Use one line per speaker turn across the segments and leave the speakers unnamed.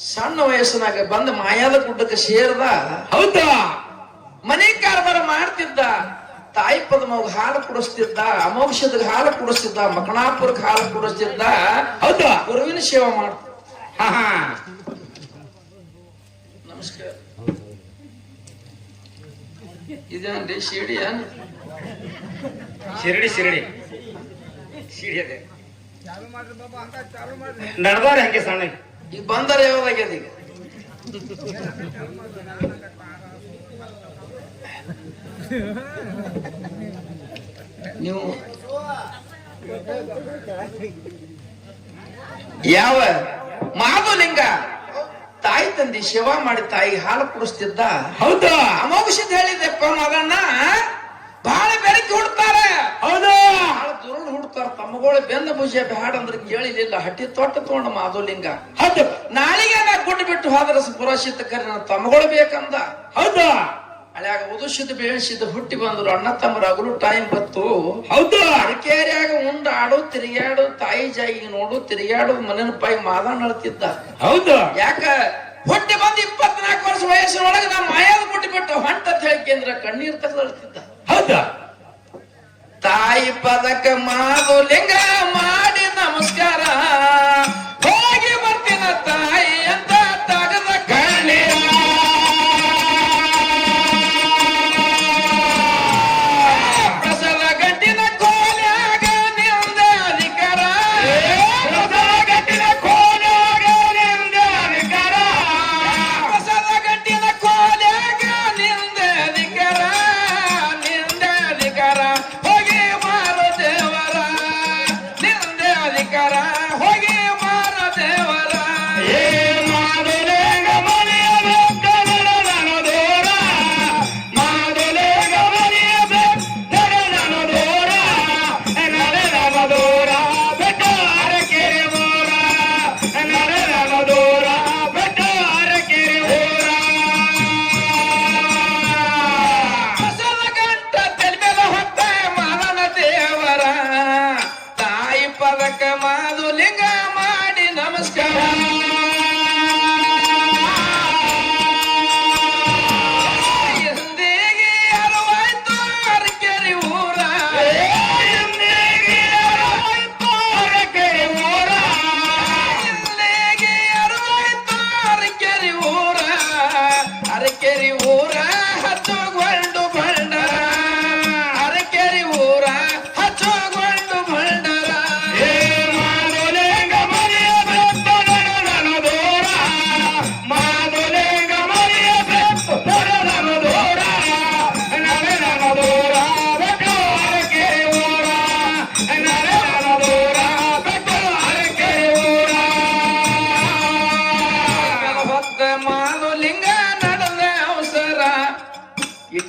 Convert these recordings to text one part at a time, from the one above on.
ಸಣ್ಣ ವಯಸ್ಸಿನಾಗ ಬಂದ ಮಾಯಾದ ಗುಡ್ಡಕ್ಕೆ ಸೇರ್ದ
ಹೌದಾ?
ಮನೆ ಕಾರ್ಬಾರ ಮಾಡ್ತಿದ್ದ ತಾಯಿ ಪದ್ಮವ್ ಹಾಲು ಕುಡಿಸ್ತಿದ್ದ ಅಮೌಷದ ಹಾಲು ಕುಡಿಸ್ತಿದ್ದ ಮಕಣಾಪುರಕ್ಕೆ ಹಾಲು ಕುಡಿಸ್ತಿದ್ದ
ಹೌದಾ?
ಗುರುವಿನ ಸೇವೆ ಮಾಡ ನಮಸ್ಕಾರ. ಇದೇನ್ರಿ ಶಿರಡಿ ಏನ್?
ಶಿರಡಿ ಶಿರಡಿ. ಶಿರಡಿ ಅದೇ. ನಡ್ದಾರ ಹಂಗೆ ಸಣ್ಣ
ಈಗ ಬಂದರೆ ಯಾವ್ದಾಗ್ಯದ ಈಗ? ನೀವು ಯಾವ ಮಾಧುಲಿಂಗ? ತಾಯಿ ತಂದಿ ಶಿವ ಮಾಡಿ ತಾಯಿ ಹಾಲು ಕುಡಿಸ್ತಿದ್ದ?
ಹೌದು.
ಅಮೋಘಿಸಿದ್ ಹೇಳಿದೆಪ್ಪ ಮಗನ್ನ ಬಹಳ ಬೆಳಗ್ಗೆ ಹುಡ್ತಾರೆ ಹುಡ್ತಾರ ಬೆಂದ ಭುಜ ಬ್ಯಾಡ ಅಂದ್ರೆ ಕೇಳಿಲಿಲ್ಲ. ಹಟ್ಟಿ ತೊಟ್ಟ ತಗೊಂಡ ಮಾಧುಲಿಂಗ
ಹೌದು
ನಾಳಿಗೆ ನಾ ಗುಡ್ಡು ಬಿಟ್ಟು ಹೋದ್ರ ಪುರೋಷಿತ ಕರೆ ನನ್ನ ತಮಗಳು ಬೇಕಂದ?
ಹೌದು?
ಅಲ್ಲಾಗ ಉದುಸಿದ ಬೇಯಿಸಿದ ಹುಟ್ಟಿ ಬಂದ್ರು ಅಣ್ಣ ತಮ್ಮರ ಅಗಲು ಟೈಮ್ ಬತ್ತು.
ಹೌದು?
ಅಡಕೇರಿಯಾಗ ಉಂಡ ಆಡು ತಿರುಗಾಡು ತಾಯಿ ಜಾಯಿ ನೋಡು ತಿರುಗಾಡು ಮನೆನ ಪಾಯಿ ಅಳ್ತಿದ್ದ
ಹೌದು?
ಯಾಕ? ಹುಟ್ಟಿ ಬಂದ್ ಇಪ್ಪತ್ನಾಲ್ಕು ವರ್ಷ ವಯಸ್ಸಿನೊಳಗೆ ನಾ ಮಾಯಾದ ಬಿಟ್ಟು ಬಿಟ್ಟು ಹೊಂಟ ಅಂತ ಹೇಳಿ ಕೇಂದ್ರ ಕಣ್ಣೀರ್ ತೆಗೆದು ಅಳ್ತಿದ್ದ
ಹೌದಾ?
ತಾಯಿ ಪದಕ ಮಾಧುಲಿಂಗ ಮಾಡಿ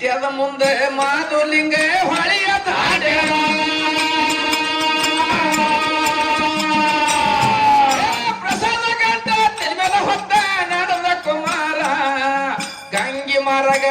ಇಟ್ಯಾದ ಮುಂದೆ ಮಾದುಲಿಂಗ ಹೊಳೆಯ ದಾಡ್ಯಾರ ಪ್ರಸಾದ ಗಂಟ ತೆಲ್ಮೆಲ ಹೊತ್ತ ನಡೆದ ಕುಮಾರ. ಗಂಗಿ ಮರಗ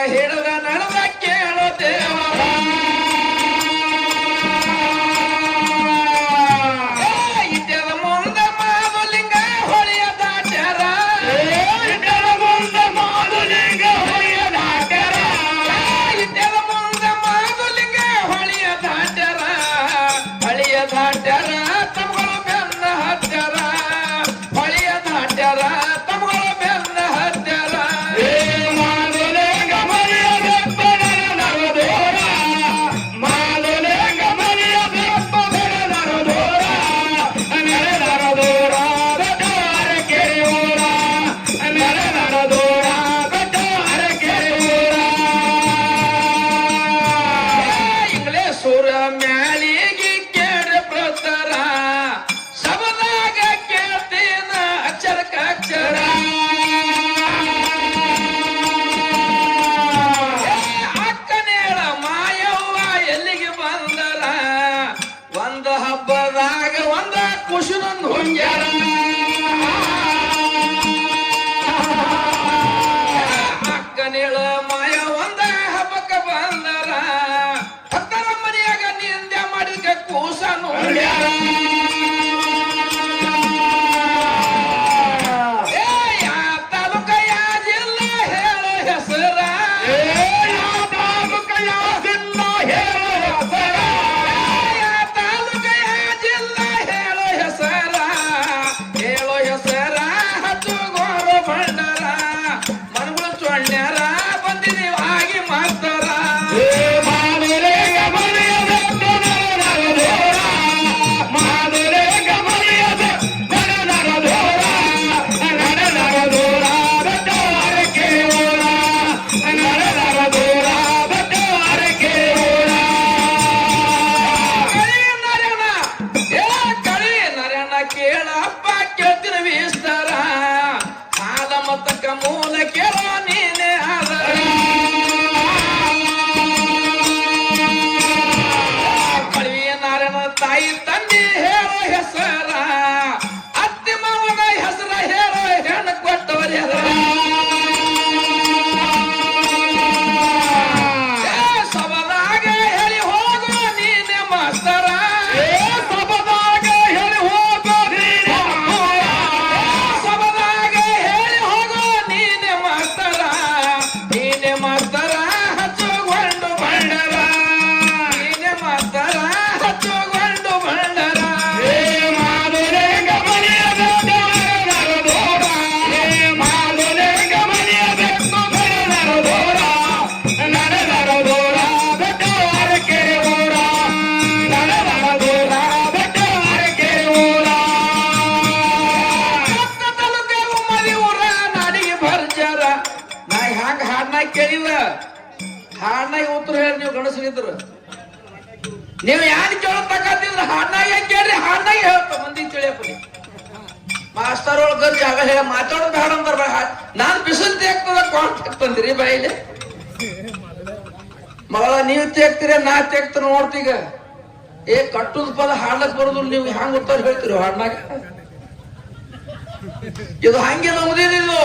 ಕೇಳಿದ ಹಾಡ್ನಾಗ ಉತ್ತರ ಹೇಳಿ ನೀವು ಗಣಸರಿದ್ರು ನೀವು ಯಾರು ಕೇಳತಕ್ಕಂತಿದ್ರ ಹಾಡ್ನಾಗ ಕೇಳ್ರಿ ಹಾಡ್ನಾಗ ಹೇಳ್ತ ಮಂದಿ ತಿಳಿಯಪ್ಪ. ಮಾಸ್ತರ್ ಒಳಗ ಜಾಗ ಹೇಳ ಮಾತಾಡೋದು ಬೇಡ ಹಾಡ್- ನಾನ್ ಬಿಸಿಲು ತೇಗ್ತದ ಕಾಲ್ ತಂದಿರಿ ಬಾಯಿಲಿ ಮಗಳ, ನೀವು ತೇಗ್ತೀರ, ನಾ ತೇಗ್ತ ನೋಡ್ತೀಗ ಏ, ಕಟ್ಟುದ ಪದ ಹಾಡ್ಲಕ್ ಬರೋದು ನೀವು ಹ್ಯಾಂಗ ಉತ್ತರ ಹೇಳ್ತೀರಿ ಹಾಡ್ನಾಗ? ಇದು ಹಂಗೆ ನಮ್ದಿದು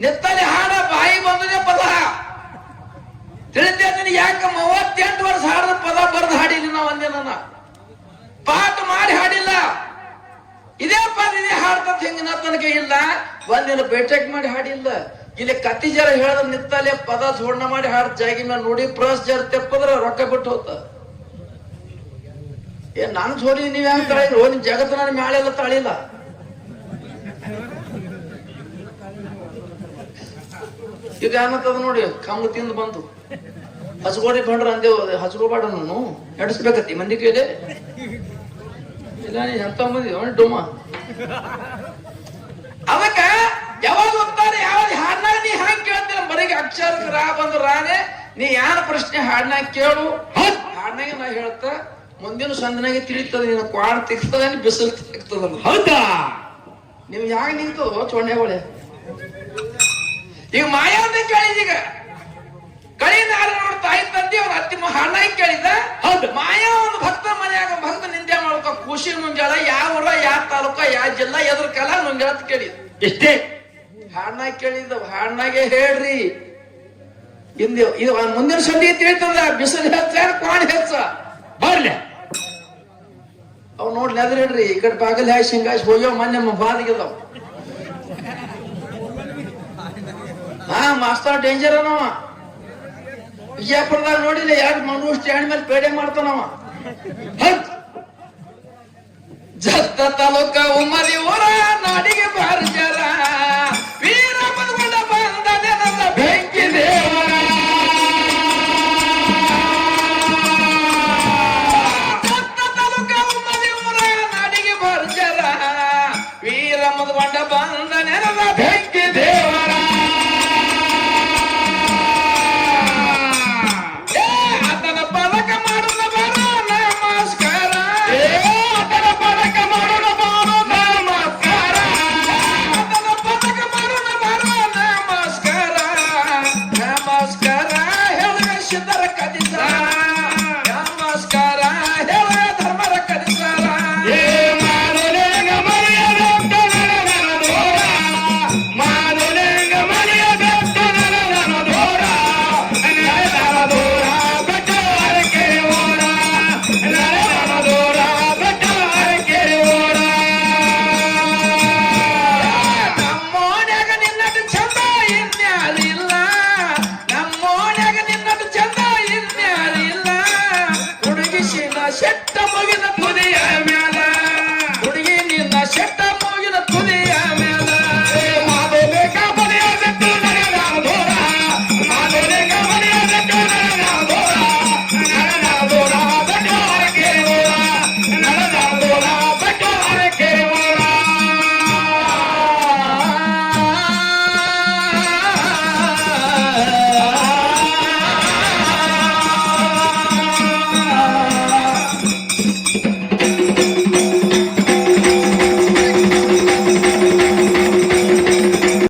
ನಿತ್ತಲ್ಲಿ ಹಾಡ ಬಾಯಿ ಬಂದದೆ ಪದ. ತಿಳಿತೇನೆ ಯಾಕೆ ಮೂವತ್ತೆಂಟು ವರ್ಷ ಹಾಡದ ಪದ ಬರೆದು ಹಾಡಿಲ್ಲ ನಾವು ಒಂದೇ ನನ್ನ. ಪಾಠ ಮಾಡಿ ಹಾಡಿಲ್ಲ. ಇದೇ ಪದ ಇದೇ ಹಾಡ್ತಂತ ಹಿಂಗ ತನಕ ಇಲ್ಲ. ಒಂದಿನ ಬೇಟೆಕ್ ಮಾಡಿ ಹಾಡಿಲ್ಲ. ಇಲ್ಲಿ ಕತ್ತಿ ಜರ ಹೇಳಿದ್ರೆ ನಿತ್ತಲೆ ಪದ ಜೋಡಣೆ ಮಾಡಿ ಹಾಡ್ ಜಾಗಿ ಮೇಲೆ ನೋಡಿ ಪ್ರಸ್ ಜರ ತೆಪ್ಪದ್ರ ರೊಕ್ಕ ಬಿಟ್ಟು ಹೋತ. ಏ, ನಾನು ಸೋಲಿ ನೀವ್ ಹೆಂಗ್ ತಳಿದ್ರು ನಿಮ್ ಜಗತ್ತು ನನ್ನ ಮ್ಯಾಳೆಲ್ಲ ತಳಿಲ್ಲ. ಈಗ ಏನಾಗ್ತದ ನೋಡಿ ಕಮ್ಮು ತಿಂದು ಬಂತು. ಹಸುಗೋಡಿ ಬಂಡ್ರ ಅಂದೇವು ಹಚ್ಕೋಬೇಡ ನಾನು ನಡೆಸ್ಬೇಕತ್ತಿ ಮಂದಿ ಕೇಳಿ ಇಲ್ಲ ನೀ ಎಂತ ಮಂದಿ ಡೋಮ ಅದಕ್ಕ ಯಾವಾಗ ಹೋಗ್ತಾರೆ ಯಾವಾಗ ಹಾಡ್ನಾಗ ನೀ ಹ್ಯಾಂಗ ಕೇಳ್ತೀರ ಮನೆಗೆ ಅಕ್ಷರ ರಾ ಬಂದು ರಾನೆ ನೀ ಯಾರ ಪ್ರಶ್ನೆ ಹಾಡ್ನಾಗ ಕೇಳು. ಹಾಡ್ನಾಗ ನಾ ಹೇಳ್ತ ಮುಂದಿನ ಸಂದನಾಗೆ ತಿಳಿತದ ನಿನ್ನ ಕ್ವಾಡ್ ತೆಗ್ತದ ಬಿಸಿಲು ತಿಕ್ತದ
ಹೌದಾ?
ನೀವು ಯಾಕೆ ನಿಂತು ಚೊಣ್ಣೆಗೊಳೆ ಈಗ ಮಾಯಾ ಅಂತ ಕೇಳಿದೀಗ ಆದ್ರೆ ನೋಡ್ ತಾಯಿ ತಂದಿ ಅವ್ರ ಅತ್ತಿ ಹಣ ಕೇಳಿದ
ಹೌದು.
ಮಾಯಾ ಒಂದು ಭಕ್ತ ಮನೆಯಾಗ ಭಕ್ತ ನಿಂದೆ ಮಾಡ್ಕೊ ಖುಷಿ ಮುಂಜಾಳ ಯಾವ ಊರ ಯಾವ ತಾಲೂಕ ಯಾವ ಜಿಲ್ಲಾ ಎದ್ರ ಕಾಲ ಅಂತ ಕೇಳಿದ.
ಎಷ್ಟೇ?
ಹಾಡ್ನಾಗ ಕೇಳಿದ ಹಾಡ್ನಾಗೆ ಹೇಳ್ರಿ. ಹಿಂದೆ ಇದು ಮುಂದಿನ ಸಂಧಿ ತಿಳಿತದ ಬಿಸಿಲು ಹೆಚ್ಚ ಕೋಣ ಹೆಚ್ಚ.
ಬರ್ಲಿ.
ಅವ್ ನೋಡ್ಲಿ ಅದ್ರ ಹೇಳ್ರಿ ಈ ಕಡೆ ಬಾಗಲ್ ಹ್ಯಾಶ್ ಹಿಂಗಾಶ್ ಹೋಗ್ಯಾವ ಮೊನ್ನೆ ನಮ್ಮ ಬಾದಿಗೆದವ್ ಹಾ, ಮಾಸ್ತರ್ ಡೇಂಜರ್ ಅನವ ವಿಜಯಪುರದಾಗ ನೋಡಿಲ್ಲ ಎರಡು ಮನು ಸ್ಟ್ಯಾಂಡ್ ಮೇಲೆ ಪೇಡೆ ಮಾಡ್ತಾನವ. ಜತ್ತ ತಾಲೂಕ ಉಮರಿ ಊರ